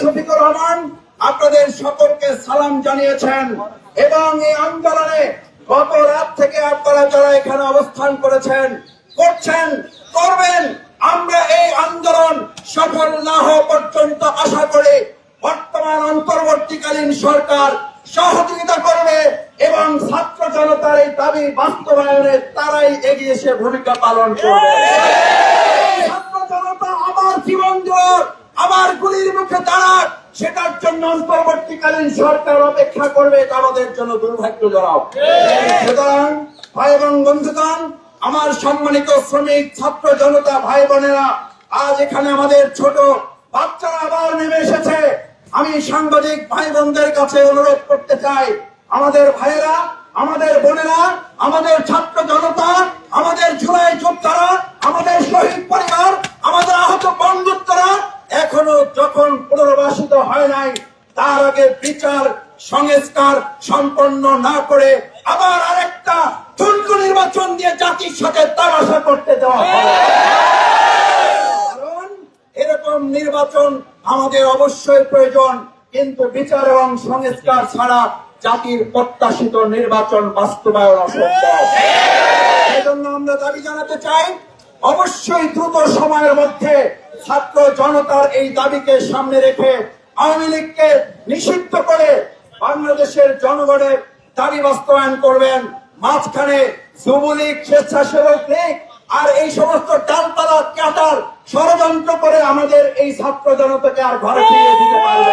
শফিকুর রহমান আপনাদের সকলকে সালাম জানিয়েছেন এবং এই আন্দোলনে গত রাত থেকে আপনারা যারা এখানে অবস্থান করেছেন, করছেন, করবেন, আমরা এই আন্দোলন সফল না হওয়া পর্যন্ত আশা করি বর্তমান অন্তর্বর্তীকালীন সরকার সহযোগিতা করবে এবং ছাত্র জনতার এই দাবি বাস্তবায়নে তারাই এগিয়ে এসে ভূমিকা পালন করবে। ছাত্র জনতা আবার জীবন দেওয়ার আবার গুলির মুখে দাঁড়াক, সেটার জন্য অন্তর্বর্তীকালীন সরকার অপেক্ষা করবে আমাদের জন্য দুর্ভাগ্যজনক সুতরাং, ভাই এবং বন্ধুগণ, আমার সম্মানিত শ্রমিক, ছাত্র জনতা, ভাই বোনেরা, আজ এখানে আমাদের ছোট বাচ্চারা আবার নেমে এসেছে। আমি সাংবাদিক ভাই বোনদের কাছে অনুরোধ করতে চাই, আমাদের ভাইয়েরা, আমাদের বোনেরা, আমাদের ছাত্র জনতা, আমাদের জুলাই যোদ্ধারা, আমাদের শহীদ পরিবার, আমাদের আহত বন্ধুত্বরা এখনও যখন পুনর্বাসিত হয় নাই, তার আগে বিচার, সংস্কার সম্পন্ন না করে আবার আরেকটা ঠুনকু নির্বাচন দিয়ে জাতির সাথে তামাশা করতে দেওয়া কারণ এরকম নির্বাচন আমাদের অবশ্যই প্রয়োজন, কিন্তু বিচার এবং সংস্কার ছাড়া জাতির প্রত্যাশিত নির্বাচন বাস্তবায়ন অসম্ভব। সেজন্য আমরা দাবি জানাতে চাই অবশ্যই দ্রুত সময়ের মধ্যে ছাত্র জনতার এই দাবিকে সামনে রেখে আওয়ামী লীগকে নিষিদ্ধ করে বাংলাদেশের জনগণের দাবি বাস্তবায়ন করবেন। মাঝখানে যুবলীগ, স্বেচ্ছাসেবক লীগ আর এই সমস্ত ডালপালা কাটার ষড়যন্ত্র করে আমাদের এই ছাত্র জনতাকে আর ঘরে ফিরিয়ে দিতে পারবে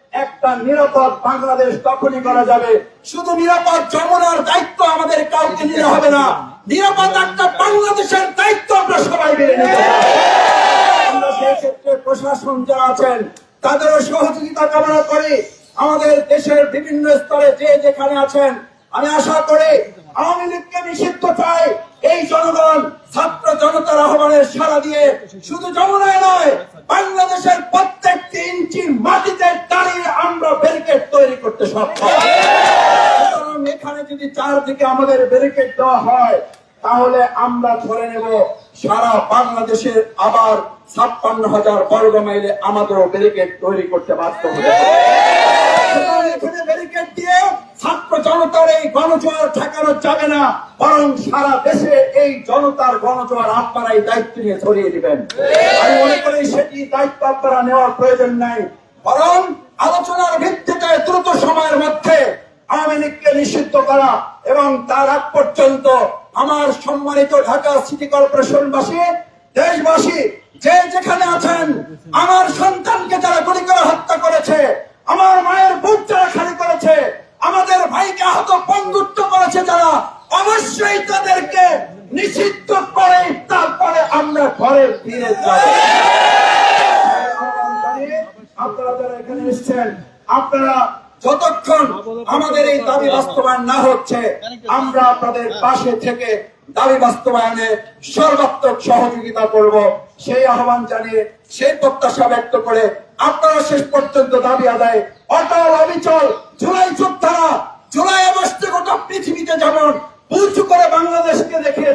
একটা নিরাপদ বাংলাদেশ তখনই করা যাবে। শুধু নিরাপদ যমুনার দায়িত্ব আমাদের কাউকে নিতে হবে না। নিরাপদ একটা বাংলাদেশের দায়িত্ব আমরা সবাই মিলে নিতে। আমরা সেই প্রশাসন যারা আছেন, তাদেরও সহযোগিতা কামনা করি। আমাদের দেশের বিভিন্ন স্তরে যে যেখানে আছেন, আমি আশা করি আওয়ামী লীগকে নিষিদ্ধ চাই। এই জনগণ ছাত্র জনতার আহ্বানের সাড়া দিয়ে শুধু যমুনায় নয়, বাংলাদেশের প্রত্যেকটি ইঞ্চি মাটিতে দাঁড়িয়ে আমরা ব্যারিকেড তৈরি করতে এখানে যদি চারদিকে আমাদের ব্যারিকেড দেওয়া হয়, তাহলে আমরা ধরে নেব সারা আবার ছাপ্পান্ন হাজার বর্গ মাইলে আমাদেরও ব্যারিকেড তৈরি করতে বাধ্য হবে। দেশে এই জনতার দায়িত্ব নিয়ে ছড়িয়ে দিবেন। আমি দায়িত্ব নেওয়ার প্রয়োজন নাই, বরং আলোচনার ভিত্তিতে দ্রুত সময়ের মধ্যে আওয়ামী লীগকে নিষিদ্ধ করা এবং তার আগ পর্যন্ত আমার সম্মানিত ঢাকা সিটি কর্পোরেশনবাসী, দেশবাসী, যে যেখানে আছেন, আমার সন্তানকে যারা গুলি করে হত্যা করেছে, আমার মায়ের বুক যারা খালি করেছে, আমাদের ভাইকে আহত বন্ধুত্ব করেছে যারা, অবশ্যই তাদেরকে নিষিদ্ধ করে তারপরে আমরা ঘরে ফিরে যাব আপনারা যারা এখানে এসেছেন আপনারা যতক্ষণ আমাদের এই দাবি বাস্তবায়ন না হচ্ছে, আমরা আপনাদের পাশে থেকে দাবি বাস্তবায়নে সর্বাত্মক সহযোগিতা করব। সেই আহ্বান জানিয়ে সেই প্রত্যাশা ব্যক্ত করে আপনারা শেষ পর্যন্ত দাবি আদায়। অটল, অবিচল, জুলাই যোদ্ধারা জুলাই আগস্টে গোটা পৃথিবীতে যেমন উঁচু করে বাংলাদেশকে দেখিয়েছেন